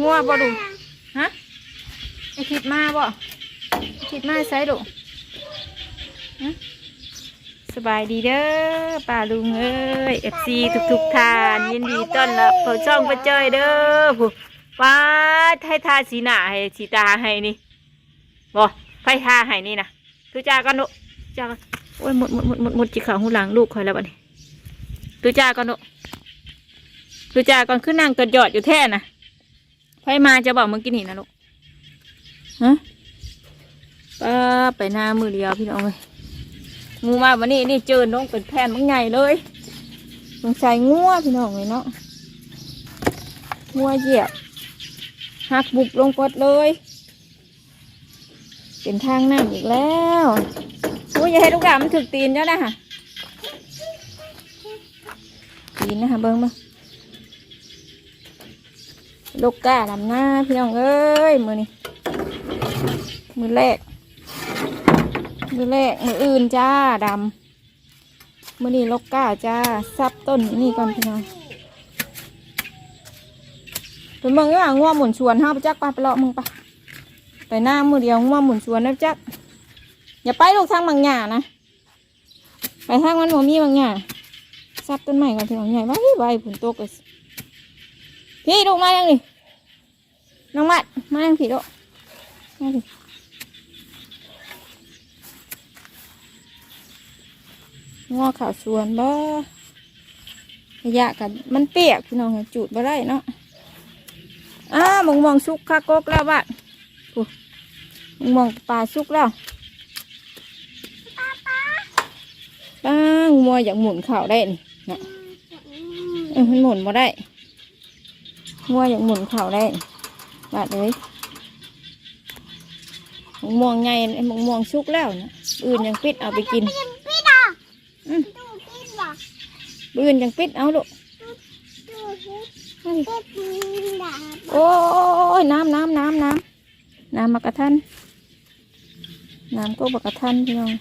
งัวบ่ดูฮะไอทิดมาบ่ไอ้ทิดมาใส่ดูฮะสบายดีเด้อป้าลุงเอ้ยเอฟซีทุกทุกทาน ยินดีต้อนรับเข้าช่องป้าจ้อยเด้อผู้ป้าให้ทาสีหน้าให้สีตาให้นี่บ่ไฟทาให้นี่นะตุจ้ากันโนจ้ากันโอ้ยหมดหมดหมดหมดหมดจีขาหูหลังลูกคอยแล้วบัดนี้ตุจ้ากันโนตุจ้าก่อนขึ้นนั่งกระยอดอยู่แท่น่ะ ไฟมาจะบอกมื่อกี้นี่นะลูกฮะป้าไปหน้ามือเดียวพี่น้องเลยงูมาวันนี้นี่เจอน้องเป็นแผ่นมันใหญ่เลยสงใสัยงัวพี่น้องเลยเนาะงัวเหยียบหักบุบลงกดเลย เป็นทางน้ำอีกแล้วอุ้ยอย่าให้ลูกดามันถึกตีนเจ้านะฮะตีนนะฮะเบิ้งเบิ้ง ลูกก้าดำหน้าพี่น้องเอ้ยมือนี่มือแรก มือแรกมืออื่นจ้าดำมือนี่ลูกก้าจ้าซับต้นนี่ก่อนพี่น้องเป็นเมืองนี่ว่าง่วงหมุนชวนห้าไปจักปะไปเลาะมึงปะไปหน้ามือเดียวง่วงหมุนชวนนะจักอย่าไปลูกทางบางหญ้านะไปทางมันหมมีบางหญ้าซับต้นใหม่ก่อนพี่น้องใหญ่ไว้ไว้ฝนตกเลย พี่ลูกมายังนี่น้องมัดมายังพี่ลูกมาดิงอข่าวชวนบ่ขยะกันมันเปียกพี่น้องจูดบ่ได้เนาะอ้ามองมองสุกคากกแล้วบ้านมองมองปลาสุกแล้วป้างัวอยากหมุนเข่าวได้นี่นะมันหมุนบ่ได้ งัวอย่างหมุนเข่าได้บาดเลยมะม่วงไงไอ้มะม่วงชุกแล้วนะอื่นยังปิดเอาไปกินพี่ดอกอืมดูพี่ดอกอื่นยังปิดเอาลูกดูพี่เฮ้ยพี่ดอกโอ้ยน้ำน้ำน้ำน้ำน้ำมากระทันน้ำก็บักกระทันพี่น้อง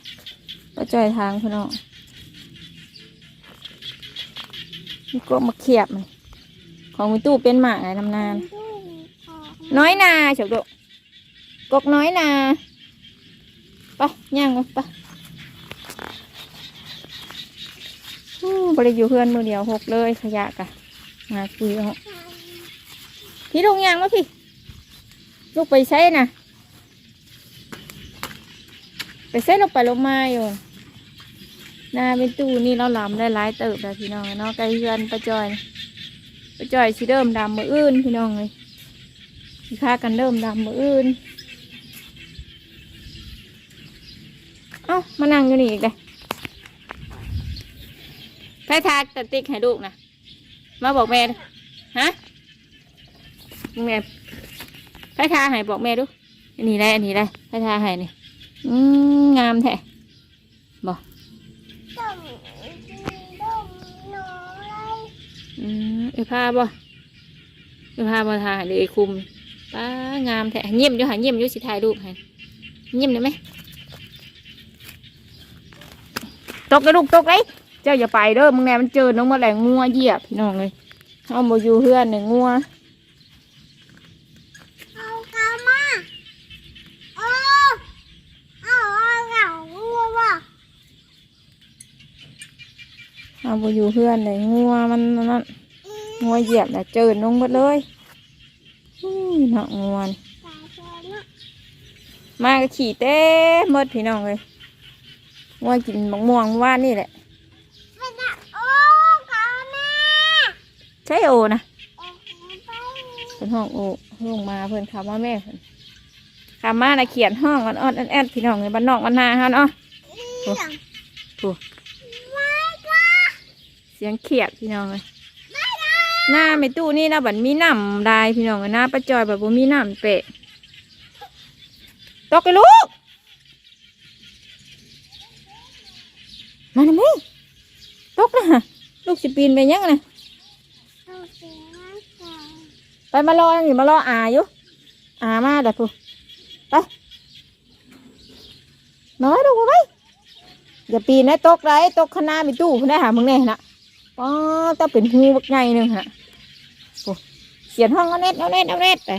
ก็จ่อยทางพี่น้องนี่ก็มาเขียบมัน ของมีตู้เป็นหมากไงทำนาน น้อยนาเฉกดุกกน้อยนาไปย่างไปอู้บริอยู่เพื่อนมือเดียวหกเลยขยะกะมาคุยเอาพี่ลงยางมาพี่ ลูกไปใช้น่ะไปใช้ลงไปลงมาอยู่หน้าเป็นตู้นี่เราลำได้หลายเติบแล้วพี่น้องเนาะไกลเพื่อนประจอย ระจอยสิเดิมดำมืออื่นพี่น้องเลยสิพากันเริ่มดำมืออื่น เอ้ามานั่งอยู่นี่อีกเลยใครทาตะติ๊กให้ลูกนะมาบอกแม่ดิฮะแม่ใครทาให้บอกแม่ดูอันนี้ได้อันนี้ได้ใครทาให้นี่อืมงามแท้ อืมเออผ้าบ่เออผ้าบ่ทาเดี๋ยวคุมป้างามแท้เยี่ยมอยู่หาเยี่ยมอยู่สิถ่ายรูปให้เยี่ยมได้ไหมตกกระลูกตกเลยเจ้าอย่าไปเด้อมึงแน่มันเจอน้องมาแหลงงัวเหยียบพี่น้องเลยเอามาอยู่เพื่อนหนึ่งงัว เอากามาโอ้เอาเอาเอางัวว่ะ เอามาอยู่เพื่อนหนึ่งงัวมันนั่นงัวเหยียบน่ะเจอน้องหมดเลยอุ้ยเนาะงัวนี่ตาเจอเนาะมาก็ขี่เต้หมดพี่น้องเลยงัวกินมะม่วงว่านนี่แหละไปนะโอ้กามาใช่โอนะโอ้ไปเป็นห้องโอลงมาเพื่อนคำว่าแม่เพิ่นคำมานะเขียนห้องอ่อนอ่อนแอนแอนพี่น้องเลยบ้านนอกบ้านนาฮะเนาะเรื่องโอ้ไม่ก็ เสียงเขียดพี่น้องเลยหน้าไม่ตู้นี่นะบัดมีน้ำได้พี่น้องเอ้ยหน้าประจอยแบบบ่มีน้ำเปะตกไปลูกมาหน่อยตกนะลูกสิปีนไปยังนะเอาเสียงก่อนไปมารออยู่มารออาอยู่อามาเดี๋ยวพูไปน้อยลูกมาไปอย่าปีนนะตกไรตกข้างหน้าไปตู้คุณได้หามึงแน่นะ ป้อต้องเป็นหูบักไงหนึ่งฮะโอ้เขียนห้องเอาเน็ตเอาเน็ตเอาเน็ตไป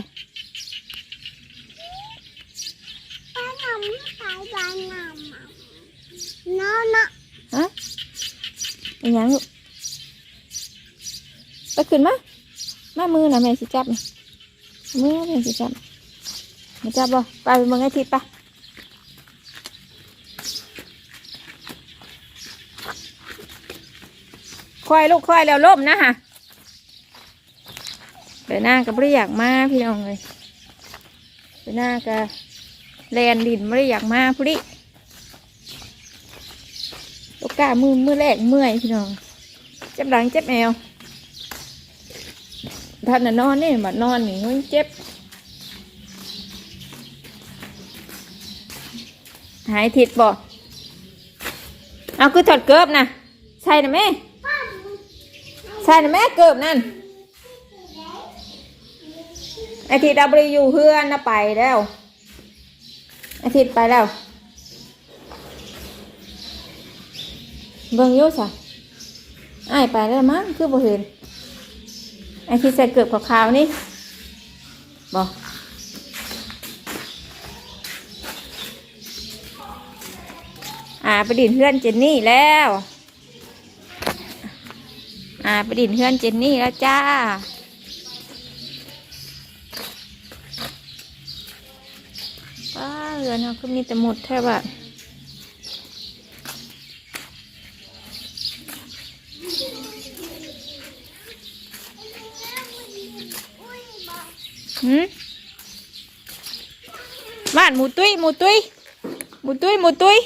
ป้าหนำขายบ้านหนำน้อนะฮะเป็นหยังลูกไปขึ้นมามามือนะแม่สิจับนะมือแม่สิจับมาจับบ่ไปไปเมืองไอทิศไป ควายลูกควายแล้วล่มนะฮะเดี๋ยวหน้าก็ไม่ได้อยากมาพี่น้องเลยเดี๋ยวหน้าก็แลนดินไม่ได้อยากมาพุดิตกกามือมือแรกเมื่อยพี่น้องเจ็บหลังเจ็บแอวท่านน่ะนอนนี่มานอนนี่มันเจ็บ หายทิดบ่เอาคือถอดเกิบนะใช่นะแม่ ใช่นะแม่เกิบนั่นไอทิดดับริอยู่เพื่อนนะไปแล้วไอทิดไปแล้ว เบิ่งยู่จ้ะอ้ายไปแล้วมั้งคือบ่เห็นไอที่ใส่เกือบขาวๆนี่บ่อ่าไปดินเพื่อนเจนนี่แล้ว อ่าไปดินเพื่อนเจนนี่แล้วจ้า ว้าเรือนเขาก็มีแต่หมดแทบอะหืมบ้านหมูตุ้ยหมูตุ้ยหมูตุ้ยหมูตุ้ย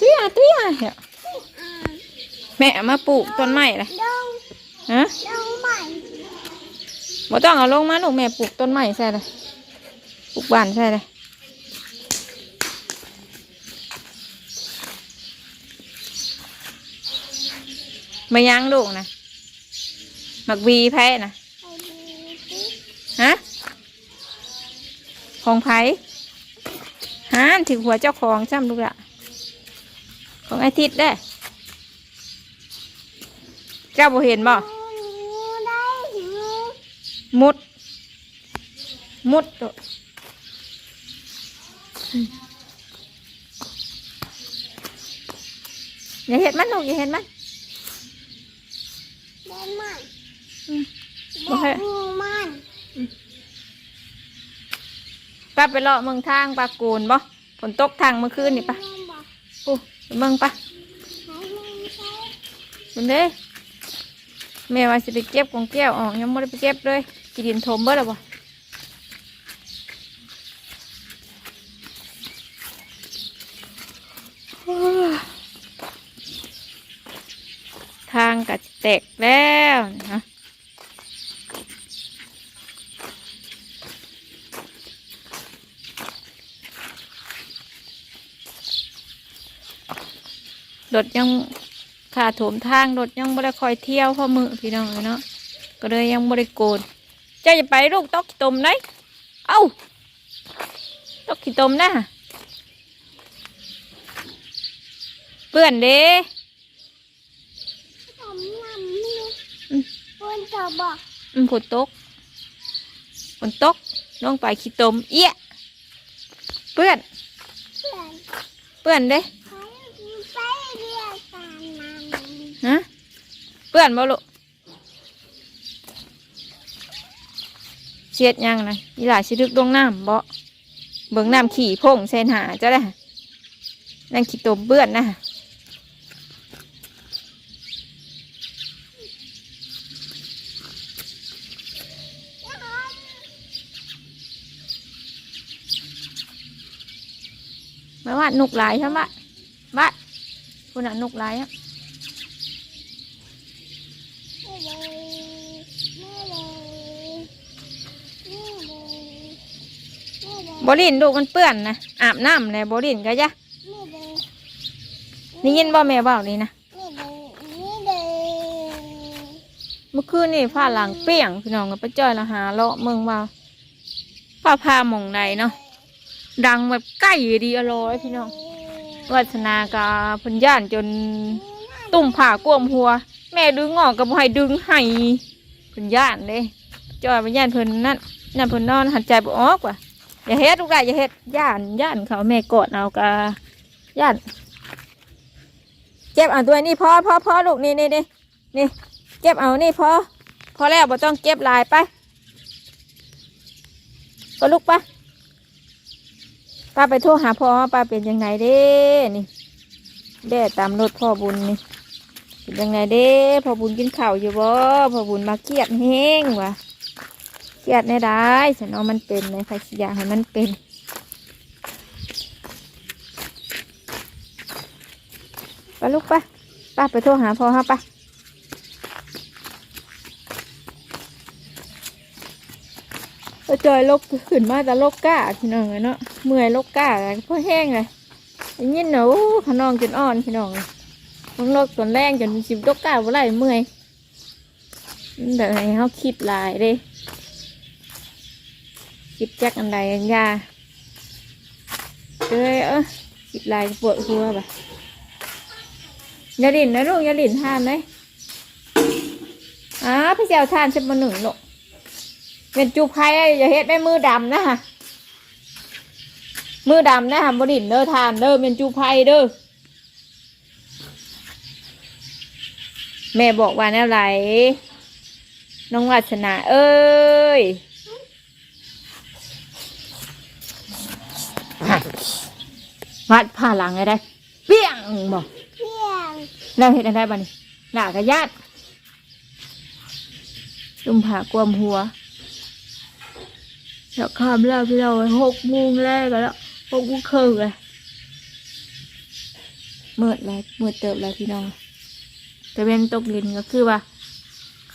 ตุ้ยอะตุ้ยอะเหี้ยแม่เอามาปลูกต้นไม้เลยดงฮะดงใหม่บ่ต้องเอาลงมาหนูแม่ปลูกต้นไม้ใช่เลยปลูกบ้านใช่เลยมายังลูกนะหมักวีแพ้นะไปดีสิฮะของไผ่ฮานถึงหัวเจ้าของจำลูกละของไอทิดได้อ เจ้าบ่เห็นบ่งูได้งูมุด มุดตัวอย่าเห็นมันลูกอย่าเห็นมันได้มันอืมได้งูมันป้าไปเลาะเมืองทางปลาโกนบ่ฝนตกทางเมื่อคืนนี่ปะปูไปเมืองปะมันเด้ แม่ว่าสิไปเก็บของแก้วออกยังไม่ได้ไปเก็บเลยกิดินถมเบิดแล้วบ่ทางกัดแตกแล้วนะรถยัง ขาดโถมทางรถยังไม่ได้คอยเที่ยวเพราะมือพี่น้องเลยเนาะก็เลยยังไม่ได้โกนเจ้าจะไปลูกตอกขี้ตมได้เอ้าตอกขี้ตมนะเปื่อนเด้ผมนำนี่อืมคนจะบอกมันฝนตกฝนตกลงไปขี้ตมเอี้ยเปื่อนเพื่อนเปื่อนเด้ เขาไปเรียกกันมัน ฮะเปื่อนบ่ลูกเชียดยังนะอีหลาชิดึกลงน้ำบ่เบิ่งน้ำขี่พงเซนหาเจ้าได้นั่นขี้ตมเปื่อนนะไม่ว่าหนุกหลายใช่ไหมบ้านคุณน่ะหนุกหลายอะ ไม่เลยไม่เลยไม่เลย ไม่เลยบรินลูกมันเปื้อนนะอาบน้ำเลยบรินก็ยะไม่เลยนี่ยินบ่แม่เบานี่นะไม่เลยไม่เลยเมื่อคืนนี่ผ้าหลังเปี้ยงพี่น้องก็ไปจ้อยละหาเลาะเมืองว่าผ้าผ้าหมองใดเนาะดังแบบใกล้ดีอร่อยพี่น้องวัฒนากาเพันย่านจนตุ่มผ่ากวมหัว แม่ดึงออกกับให้ดึงให้เพันย่านเลยจอยเพันย่านเพิ่นนั่นนั่นเพิ่นนอนหันใจบ่ออกว่ะ อย่าเฮ็ดลูกได้อย่าเฮ็ดย่านย่านเขาแม่กอดเอากาย่านเก็บเอาตัวนี้พอพอพอลูกนี่นี่นี่นี่ เก็บเอานี่พอพอแล้วบ่ต้องเก็บลายไปก็ลูกไปป้าไปโทรหาพ่อป้าเป็นยังไงเด้นี่แด่ตามรถพ่อบุญนี่เป็นยังไงเด้พ่อบุญกินข้าวอยู่บ่พ่อบุญมาเครียดแห้งว่ะ รียดแน่ได้ฉันเอามันเป็นในใครสิอยากให้มันเป็นไปลูกไปป้าไปโทรหาพ่อฮะไปก็จอยลกขึ้นมาแต่ลกก้าพี่น้องเลยเนาะเมื่อยลกก้าเลยพ่อแห้งเลยยินเนาะขนองจนอ่อนพี่น้องเลยลงลกตอนแรงจนสิบลกก้าบ่ไรเมื่อยแบบให้เขาคิดลายเด้ คิดจักอันใดอันยาเลยเออคิดหลายปวดหัวบ่ะอย่าดิ่นนะลูกอย่าดิ่นทานเลยอ้าพี่เจ้าทานสักมาหนึ่งลูกเป็นจูไพ่อย่าเฮ็ดได้มือดำนะฮะมือดำนะฮะบดินเด้อทานเด้อเป็นจูไพ่เด้อแม่บอกว่าแนวไหลน้องวัชนาเอ้ย วัดผ่าหลังไงได้เปี้ยงบอกเพียงแล้วเห็นอะไรบ้านี่หลากระยาดลุมผ่ากวมหัวอยากข้ามแล้วพี่เราหกโมงแรกกันแล้วหกโมงครึ่งเลยเมื่อไรเมื่อเติบแล้วพี่น้องแต่เป็นตกลินก็คือว่า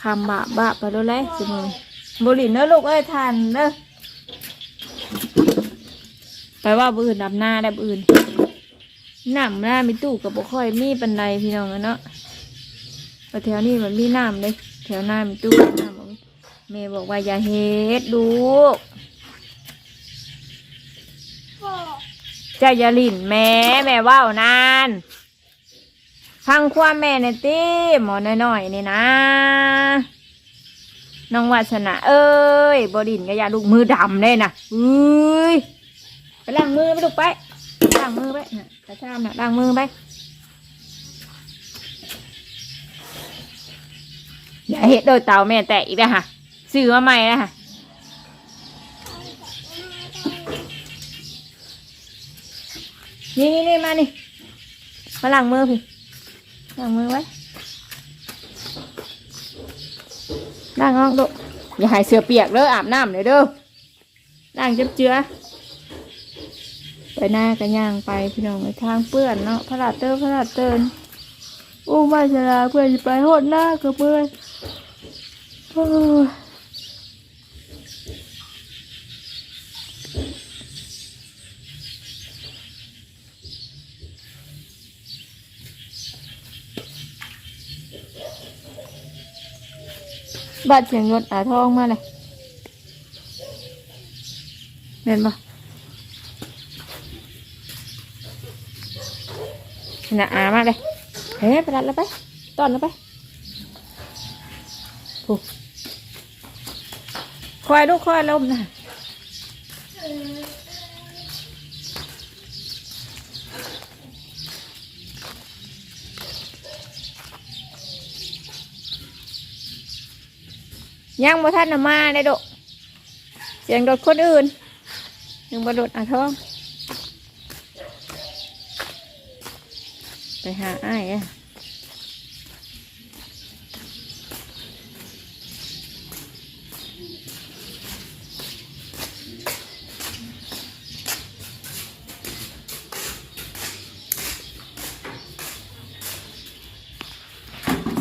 คำบาบาไปแล้วแหละสิมือบรินเนอะลูกเอ้ยทานเนอะ ไปว่าบือื่นดำหน้าได้บือื่นน้ำหน้ามีตู้กับบ่ค่อยมีปันไดพี่น้องเนาะแถวนี้มันมีน้ำเลยแถวหน้ามีตู้น้ำบ่มีแม่บอกว่าอย่าเฮ็ดลูกเจ้าอย่าลิ่นแม่แม่ว่าวนานฟังความแม่ในตีหมอน้อยๆนี่นะน้องวาสนาเอ้ยบดินก็อย่าลูกมือดำเลยนะเอ้ย ไปล้างมือไปลูกไปล้างมือไปนะกระชามน่ะล้างมือไปอย่าเห็ดโดยเตาแม่แตกอีกนะฮะซื้อมาใหม่นะฮะนี่นี่นี่มานี่มาล้างมือพี่ล้างมือไว้ล้างห้องดุอย่าหายเสือเปียกเด้ออาบน้ำเลยเด้อล้างจับเจือ หน้ากันย่างไปพี่น้องไปทางเปื้อนเนาะพระราเตอร์พระราเตินอู้มาชลาเพื่อนไปโหดหน้ากับเพื่อนบัดเสียงรถอาทองมาเลยเห็นปะ น่ะอามาเลยเฮ้ยไปรัดแล้วไปตอนแล้วไปผูกคอยลูกคอยลมนะยังบ่ทันน่ะมาได้ดอกเสียงรถคนอื่นยังบ่รถอาท้อง ไปหาอ้ายอะ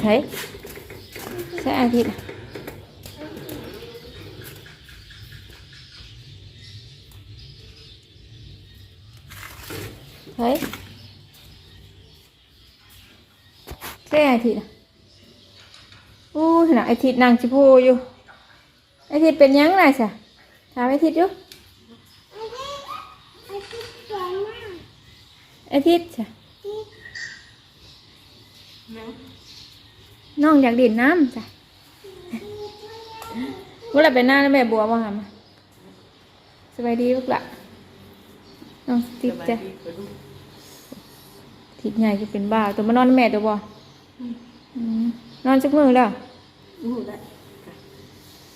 ใช่ใช่อาทิตย์อะเฮ้ยใช่อาทิตย์อะอู้ขนาดอาทิตย์นางชิพูอยู่อาทิตย์เป็นยังไงสะถามอาทิตย์อยู่ไอ้อาทิตย์จ้ะน้องอยากดิ่นน้ำจ้ะเมื่อไรไปหน้าแล้วแม่บัวมาหามาสบายดีลูกละน้องติดจ้ะทิดใหญ่จะเป็นบ้าตัวมานอนแม่ตัวบ่อืม นอนจักมือแล้วอู้ได้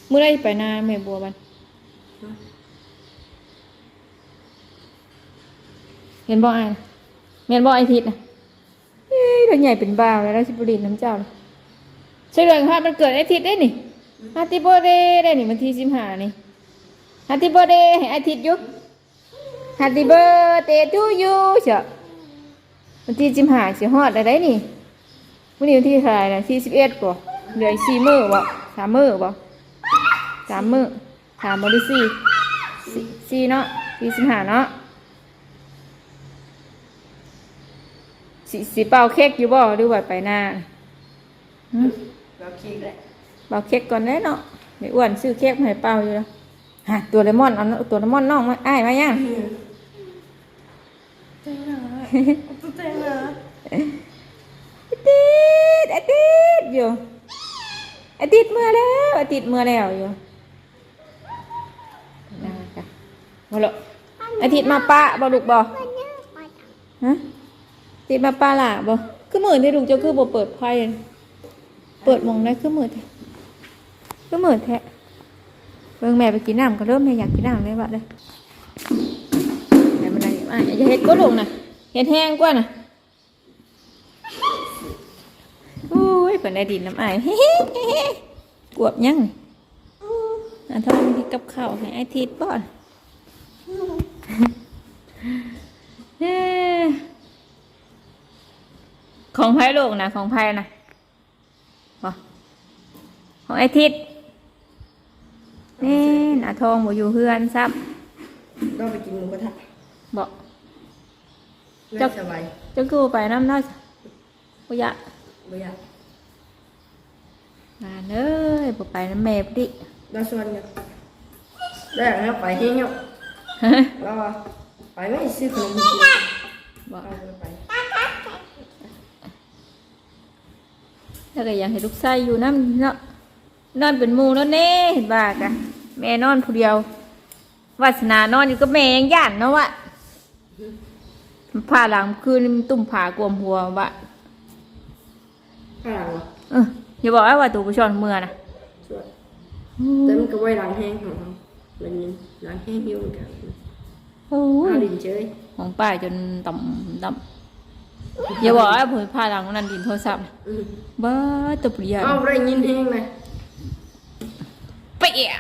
เมื่อไรไปหน้าแม่บัวบันเห็นบ่อายนะเห็นบ่ไอทิดนะเอ้ยตัวใหญ่เป็นบ้าแล้วเราชิบุรีน้ำเจ้าเลยใช่เลยครับมันเกิดไอทิดได้นี่ฮัตติโบเดได้นี่มันที่สิบห้านี่ฮัตติโบเดให้ไอทิดอยุฮัตติเบอร์เตทูยูเชียววันที่สิบห้าสิฮอดอะไรนี่ วันนี้วันที่เท่าไหร่นะที่สิบเอ็ดป่ะเหลืออีกสี่มื้อบ่สามมื้อบ่สามมื้อสามมื้อหรือสี่สี่สี่เนาะที่สิบห้าเนาะสิสิเป่าเค้กอยู่บ่หรือว่าไปหน้าหึเราคิดแหละเป่าเค้กก่อนแน่เนาะไอ้อ้วนซื้อเค้กมาให้เป่าอยู่แล้วฮะตัวเลมอนเอาตัวเลมอนน้องมาอ้ายมายังเต้นเหรอตุ๊เต้นเหรออาทิ ตย์อาทิตย์อยู่อาทิตย์เมื่อแล้วอาทิตย์เมื่อแล้วอยู่ได้จ้ะมาละอาทิตย์มาปะบ่ลูกบ่ฮะอาทิตย์มาปะล่ะบ่คือมือที่ลูกเจ้าคือบ่เปิดไฟเปิดมองได้คือมือแท้คือมือแท้เบิ่งแม่ไปกินน้ำก็เริ่มแม่อยากกินน้ำเลยบัดเลยแม่มันอะไรอะอย่าเฮ็ดก็ลงนะเฮ็ดแห้งกว่าน่ะ อุ้ย เปิดได้ดินน้ำอายเฮ้เฮ้เฮ้เฮ้กวบยังอันทองมีกับข้าวให้ไอทิดบ่อนเอ้อของไพ่ลูกนะของไพ่นะบ่ของไอทิดนี่หน้าทองบ่อยู่เฮือนซับเราไปกินหมูกระทะบ่น่าสบายจะกูไปน้ำเน่าบ่อยากไม่อยา กงานเอ้ยบ่ไปน้ำแม่พอดิ เราชวนกันได้แล้วไปเฮี้ยงเราไปไม่ซื้อขนมกินบอกเราไปแล้วก็อยากให้ลูกชายอยู่น้ำเนาะนอนเป็นหมู่แล้วเน่เห็นบ้ากะแม่นอนผู้เดียววาสนานอนอยู่กับแม่ยังย่านเนาะวะผ่าหลังคืนนี่มันตุ่มผ่ากลวมหัววะข้างหลังเหรอ เออ อย่าบอกว่าตัวผู้ชอนเมื่อนะชวนแต่มันก็ไว้ล้างแห้งของเราเป็นล้างแห้งอยู่เหมือนกันโอ้ยเอาดินเฉยของป้ายจนต่ำต่ำอย่าบอกว่าผมผ่าหลังนั่นดินโทรศัพท์น่ะอืมบ้าตัวผู้ใหญ่เอาได้ยินแห้งเลยเปีย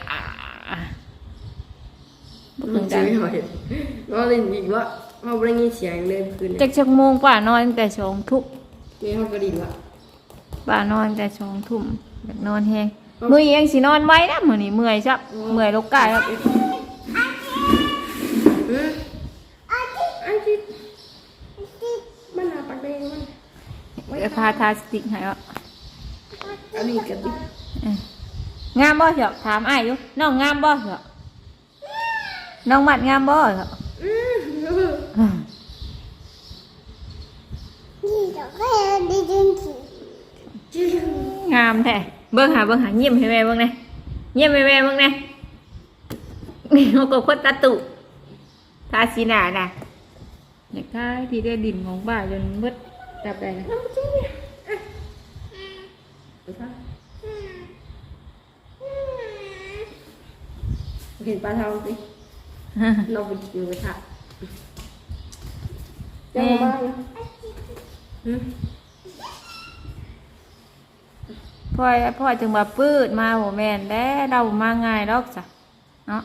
บ่มัถึนงเฉกันยหน่อยเราเล่นอีกว่าเอาได้ยินเสียงเลยคืนนี้จากชั่วโมงกว่านอนตั้งแต่สองทุ่มนี่เขาก็ดินละ ป้านอนแต่สองทุ่มอยากนอนแห้งมือเองสินอนไว้นะมือนี้เมื่อยซับเมื่อยลกกายครับอืมอันที่มันเอาปากแดงมันเดี๋ยวพาทาสติกให้วะอันนี้กันดิเอ้ยงามบ่เหรอถามอ้ายอยู่น้องงามบ่เหรอน้องมัดงามบ่เหรออืมอืมนี่เดี๋ยวก็ได้ยินเสีย งจิ้วงามแท้เบิ่งหาเบิ่งหาเยี่ยมให้แม่เบิ่งแน่เยี่ยมให้แม่เบิ่งแน่นี่เขาก็คนตาตุทาสีหน้าน่ะอยากทาที่ได้ดินของบ้านจนเบิดจับได้นะเห็นปลาเทาสิเราไปกินกระทะเจ้าบ้านอืม พ่อพ่อจึงมาปืดมาโหแม่นแด้เรามาง่ายดอกจ้ะเนาะ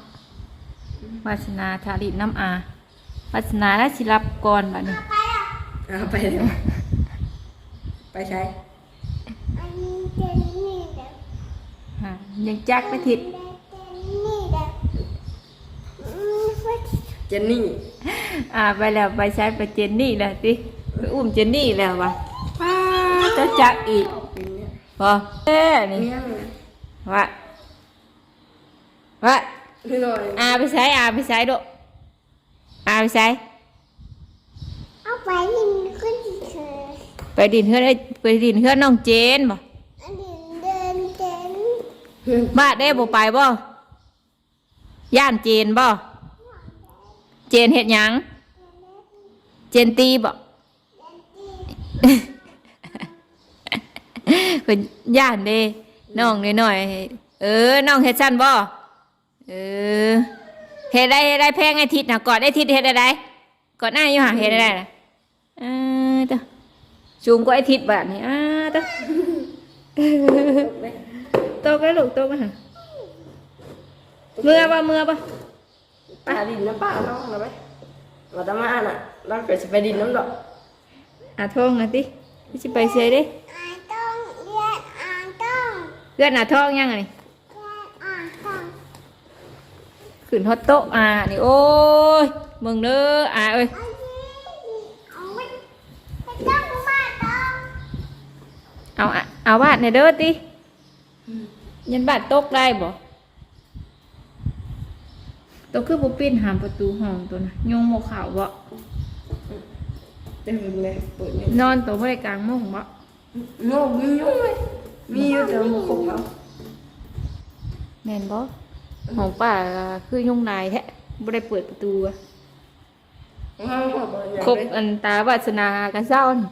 วาสนาทาริน้ำอาวาสนาและสิรับก่อนบัดนี้เอาไปเลยไปใช้อันนี้เจนนี่เดี๋ยวฮะยังจักไปทิศเจนนี่เดี๋ยวอืมว่าเจนนี่อ่าไปแล้วไปใช้ไปเจนนี่แล้วสิไปอุ้มเจนนี่แล้ววะป้าเจะจักอีก เป็นเนี่ยพอเอ้นี่เนี่ยวะวะนี่หน่อยอาไปใช้อาไปใช้ดูอาไปใช้เอาไปไปยินก็จะเธอไปดินเฮือนไอ้ไปดินเฮือนน้องเจนบ่อันนี้เดินเดินบ้านได้บ่ไปบ่ย่านเจนบ่เจนเฮ็ดหยังเจนตีบ่ เพิ่นย่านเด้น้องน้อยๆเออ น้องเฮ็ดซั่นบ่เออเฮ็ดได้เฮ็ดได้แพงไอ้ทิศน่ะกอดไอ้ทิศเฮ็ดได้ได้กอดหน้าอยู่ห่าเฮ็ดได้ได้ล่ะเออเด้อสูงกว่าไอ้ทิศบาดนี่อ้าเด้อตกแล้วลูกตกแล้วหั่นเมื่อบ่เมื่อบ่ไปหาดินน้ำป้าน้องนะไหมมาตามาน่ะเราเกิดจะไปดินน้ำดอกอาทองอะติสิไปเสียเด้ อาต้องเรียนอาต้อง เพื่อนอาทองยังไงเรียนอาต้องขึ้นฮอตโต๊ะอ่านี่โอ้ยมึงเด้ออ่าเอ้ยอันนี้เอาไว้ไปต้องมาต้องเอาอะเอาบาดในเด้อติยันบาดตกได้บ่ตกคือบ่ปิดหามประตูห้องตัวน่ะยงบ่เข้าวบ่เต็มเลยเปิดเนี่ยนอนตัวบ่ได้กลางมุ้งบ่โน่มีอยู่ไหม มีอยู่แต่มันครบเขาแม่นบ่ห้องป้าคือยุงลายแท้บ่ได้เปิดประตูอะห้องเขาเปิดอย่างครบเลยอันตาวาสนากันเศร้านี่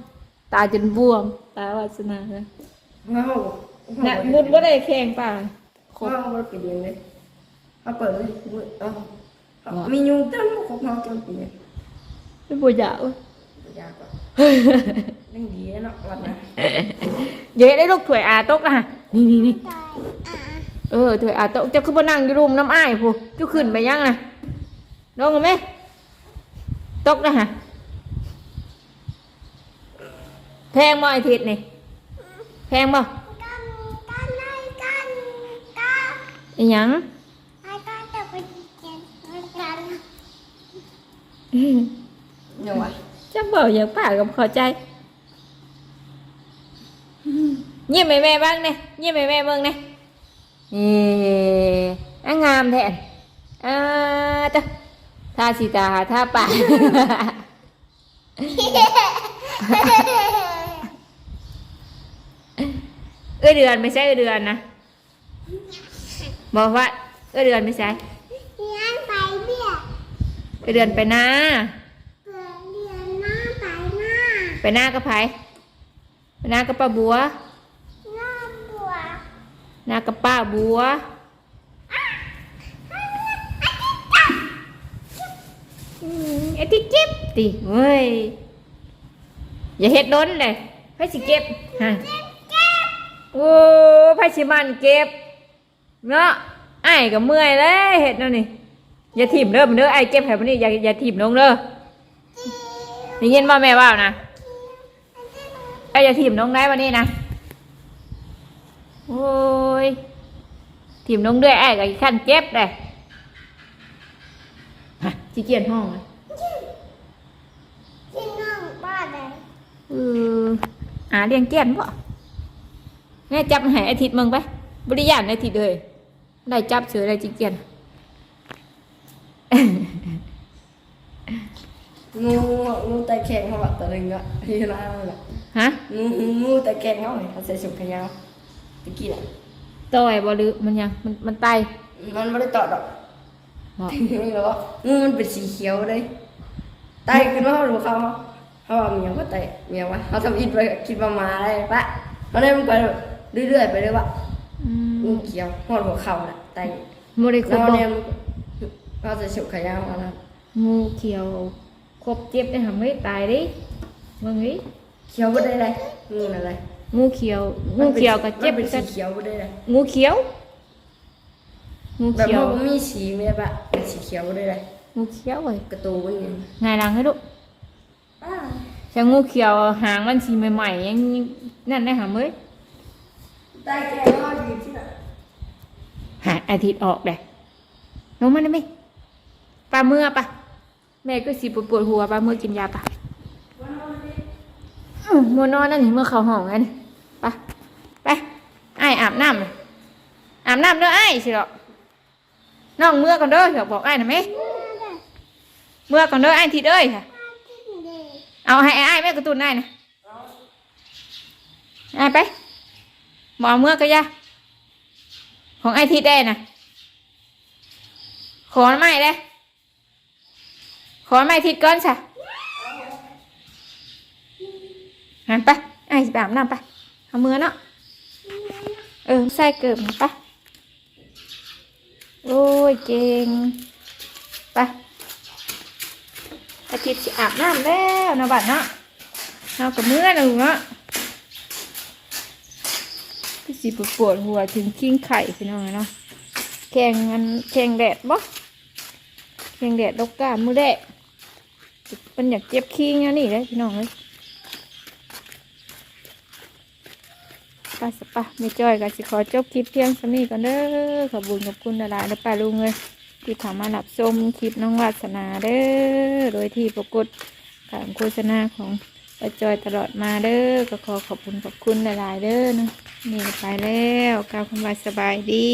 ตาจนบวม ตาวาสนาเลยห้องเขาน่ะบุญบ่ได้แข่งป่าครห้องบเขาปิดอย่างเลยเขาเปิดเลยเอ้ามียุงเต็มครบเขาจนปิดเนี่ยไม่บ่อยากเว้ยยากกว่า ยังดีนะเนาะวันนะ เย้ได้ลูกถ้วยอาตกอะนี่นี่นี่ตายอาเออถ้วยอาตกเจ้าคือบ่นั่งอยู่รุมน้ำอ้ายผู้เจ้าขึ้นไปยังน่ะลงกันไหมตกนะฮะแพงบ่ไอาทิตย์นี่แพงบ่กันกันไอ้กันกันอีหยังไอ้กันจะไปเรียนกันยังวะจักบอกอย่างป้ากับเข้าใจเยี่ยมแม่แม่บ้างเนี่ยเยี่ยมแม่แม่เบิ่งเนี่ยนี่อะงามแท้อ่าจ้ะทาสีตาทาปากเอ้ยเดือนไม่ใช่เอ้ยเดือนนะบอกว่าเอ้ยเดือนไม่ใช่เรียนไปเบี้ยเอ้ยเดือนไปหน้าเพื่อนเรียนหน้าไปหน้าไปหน้ากับไผไป หน้ากับป้าบัว หน้าบัวหน้ากับป้าบัวอืมไอ้ที่เก็บติเว้ย อย่าเฮ็ดโดนเลยไผสิเก็บฮะโอ้ไผสิมันเก็บ เนาะไอ้ายก็เมื่อยเลยเฮ็ดนั่นนี่อย่าถิ่มเด้อมันเด้อไอ้ายเก็บให้มันนี่อย่าอย่าถิ่มลงเด้อได้ยินบ่แม่ว่านะ ไอ้ายอย่าถิ่มลงได้วันนี้นะโอ้ยถิ่มลงด้วยไอ้ายก็ขั้นเก็บเลยฮะจีเกียนห้องอะที่น้องบ้านเลยเอออ่าเลี้ยงเกียนบ่แม่จับให้อาทิตย์มึงไปบริยานอาทิตย์เลยได้จับเสือได้จีเกียนงูงูแต่แข็งเขาแบบตะลึงอะที่ร้านนั่นแหละ ฮะงูงูแต่แข็งเขาเนี่ยเขาใส่ชุดขยาวตะกี้น่ะต่อยบ่หรือมันยังมันมันไตมันไม่ได้ต่อดอกบอกนี่แล้วก็งูมันเป็นสีเขียวเลยไต่ขึ้นมาเขาดูเขาเขาว่าเมียว่าไต่เมียว่าเขาทำอินไปคิดว่ามาอะไรปะมันเลยมันไปเรื่อยๆไปเลยว่าอืมงูเขียวหอดหัวเข่าน่ะไต่บ่ได้ครแล้บวบ่เนี่ยมันเขาจะฉุกขยาวมาแล้วงูเขียวครบเจ็บได้ทำให้ตายดิมึงนี่ เขียวไม่ได้เลยงูอะไรงูเขียว งูเขียวก็เจ็บมันเป็นกัสีนเขียวไม่ได้เลยงูเขียว งูแบบเขียว มันมีสีไม่ได้ปะเป็นสีเขียวไม่ได้เลยงูเขียวเว้ยกระตูนเนี่ยไงายหลังให้ลูกช่างงูเขียวหางมันสีใหม่ๆยังนั่นได้หาเมื่ยใต้แก้วอยู่ที่ไหนหาอาทิตย์ออกเลยลงมาได้ไหมปลาเมื่อปะแม่ก็สีปวดปวดหัวปลาเมื่อกินยาปะอื้อ มัวนอนนั่นนี่เมื่อเขาห้องกันไปไปไอ้อาบน้ำเลยอาบน้ำเด้อไอ้ายสิหรอกน้องเมื่อก่อนเด้อเดี๋ยวบอกไอ้หน่อยไหมเมื่อก่อนเด้อไอ้ทิดเอ้ยค่ะเอาให้ไอ้แม่กระตุ้นได้นะไอ้ไปบอาเมื่อก็ยาของไอทิดได้นะขอไม่ได้ขอไม่ทิดก้อนใช่ หันไปไอ้สิไปอาบน้ำไปเอามือเนาะเออใส่เกิบมาไปโอ้ยเก่งไปอาทิตย์สิอาบน้ำแล้วนะบัดเนาะเอากับมือนะลุงเนาะพี่สิปวดหัวถึงกิ้งไข่พี่น้องเนาะแข่งมันแข่งแดดบ่แข่งแดดดกกามือแดดมันอยากเจ็บขี้งี้ยนี่เลยพี่น้องเลย ไปสปะไม่จ้อยกันสิขอจบคลิปเพียงสำนี้ก่อนเด้อขอบุญขอบคุณดาราและป้าลุงเลยที่ถามมาหลับชมคลิปน้องวาสนาเด้อโดยที่ปรากฏการโฆษณาของป้าจอยตลอดมาเด้อก็ขอขอบคุณขอบคุณหลายๆเด้อนะนี่ไปแล้วกล่าวคำว่าสบายดี